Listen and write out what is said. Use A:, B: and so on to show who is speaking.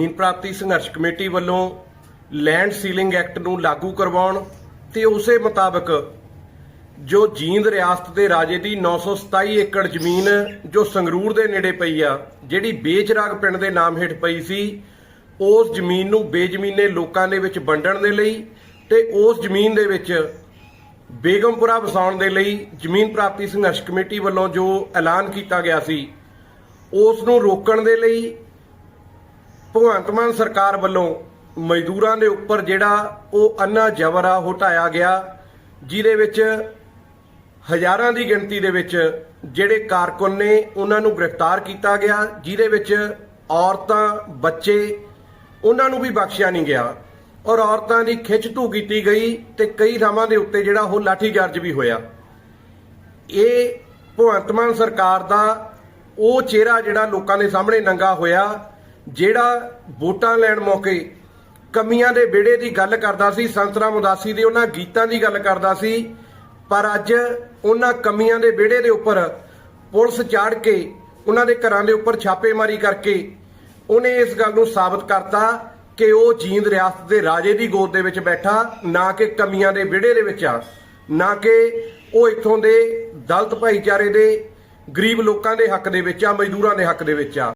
A: ਜ਼ਮੀਨ ਪ੍ਰਾਪਤੀ ਸੰਘਰਸ਼ ਕਮੇਟੀ ਵੱਲੋਂ ਲੈਂਡ ਸੀਲਿੰਗ ਐਕਟ ਨੂੰ ਲਾਗੂ ਕਰਵਾਉਣ ਤੇ ਉਸੇ ਮੁਤਾਬਕ ਜੋ ਜੀਂਦ ਰਿਆਸਤ ਦੇ ਰਾਜੇ ਦੀ 927 ਏਕੜ ਜ਼ਮੀਨ ਜੋ ਸੰਗਰੂਰ ਦੇ ਨੇੜੇ ਪਈ ਆ, ਜਿਹੜੀ ਬੇਚਰਾਗ ਪਿੰਡ ਦੇ ਨਾਮ ਹੇਠ ਪਈ ਸੀ, ਉਸ ਜ਼ਮੀਨ ਨੂੰ ਬੇਜ਼ਮੀਨੇ ਲੋਕਾਂ ਦੇ ਵਿੱਚ ਵੰਡਣ ਦੇ ਲਈ ਤੇ ਉਸ ਜ਼ਮੀਨ ਦੇ ਵਿੱਚ ਬੇਗਮਪੁਰਾ ਵਸਾਉਣ ਦੇ ਲਈ ਜ਼ਮੀਨ ਪ੍ਰਾਪਤੀ ਸੰਘਰਸ਼ ਕਮੇਟੀ ਵੱਲੋਂ ਜੋ ਐਲਾਨ ਕੀਤਾ ਗਿਆ ਸੀ, ਉਸ ਨੂੰ ਰੋਕਣ ਦੇ ਲਈ ਭਗਵੰਤ ਮਾਨ ਸਰਕਾਰ ਵੱਲੋਂ ਮਜ਼ਦੂਰਾਂ ਦੇ ਉੱਪਰ ਜਿਹੜਾ ਉਹ ਅੰਨਾ ਜ਼ਬਰ ਆ, ਉਹ ਢਾਇਆ ਗਿਆ, ਜਿਹਦੇ ਵਿੱਚ ਹਜ਼ਾਰਾਂ ਦੀ ਗਿਣਤੀ ਦੇ ਵਿੱਚ ਜਿਹੜੇ ਕਾਰਕੁਨ ਨੇ, ਉਹਨਾਂ ਨੂੰ ਗ੍ਰਿਫਤਾਰ ਕੀਤਾ ਗਿਆ, ਜਿਹਦੇ ਵਿੱਚ ਔਰਤਾਂ, ਬੱਚੇ, ਉਹਨਾਂ ਨੂੰ ਵੀ ਬਖਸ਼ਿਆ ਨਹੀਂ ਗਿਆ। ਔਰ ਔਰਤਾਂ ਦੀ ਖਿੱਚ ਧੂ ਕੀਤੀ ਗਈ ਤੇ ਕਈ ਥਾਵਾਂ ਦੇ ਉੱਤੇ ਜਿਹੜਾ ਉਹ ਲਾਠੀਚਾਰਜ ਵੀ ਹੋਇਆ। ਇਹ ਭਗਵੰਤ ਮਾਨ ਸਰਕਾਰ ਦਾ ਉਹ ਚਿਹਰਾ ਜਿਹੜਾ ਲੋਕਾਂ ਦੇ ਸਾਹਮਣੇ ਨੰਗਾ ਹੋਇਆ ਜਿਹੜਾ ਵੋਟਾਂ ਲੈਣ ਮੌਕੇ ਕਮੀਆਂ ਦੇ ਵਿੜੇ ਦੀ ਗੱਲ ਕਰਦਾ ਸੀ ਸੰਤਰਾ ਉਦਾਸੀ ਦੇ ਉਹਨਾਂ ਗੀਤਾਂ ਦੀ ਗੱਲ ਕਰਦਾ ਸੀ, ਪਰ ਅੱਜ ਉਹਨਾਂ ਕਮੀਆਂ ਦੇ ਵਿੜੇ ਦੇ ਉੱਪਰ ਪੁਲਿਸ ਚਾੜ ਕੇ, ਉਹਨਾਂ ਦੇ ਘਰਾਂ ਦੇ ਉੱਪਰ ਛਾਪੇਮਾਰੀ ਕਰਕੇ ਉਹਨੇ ਇਸ ਗੱਲ ਨੂੰ ਸਾਬਤ ਕਰਤਾ ਕਿ ਉਹ ਜੀਂਦ ਰਿਆਸਤ ਦੇ ਰਾਜੇ ਦੀ ਗੋਦ ਦੇ ਵਿੱਚ ਬੈਠਾ, ਨਾ ਕਿ ਕਮੀਆਂ ਦੇ ਵਿੜੇ ਦੇ ਵਿੱਚ ਆ, ਨਾ ਕਿ ਉਹ ਇੱਥੋਂ ਦੇ ਦਲਤ ਭਾਈਚਾਰੇ ਦੇ ਗਰੀਬ ਲੋਕਾਂ ਦੇ ਹੱਕ ਦੇ ਵਿੱਚ ਆ, ਮਜ਼ਦੂਰਾਂ ਦੇ ਹੱਕ ਦੇ ਵਿੱਚ ਆ।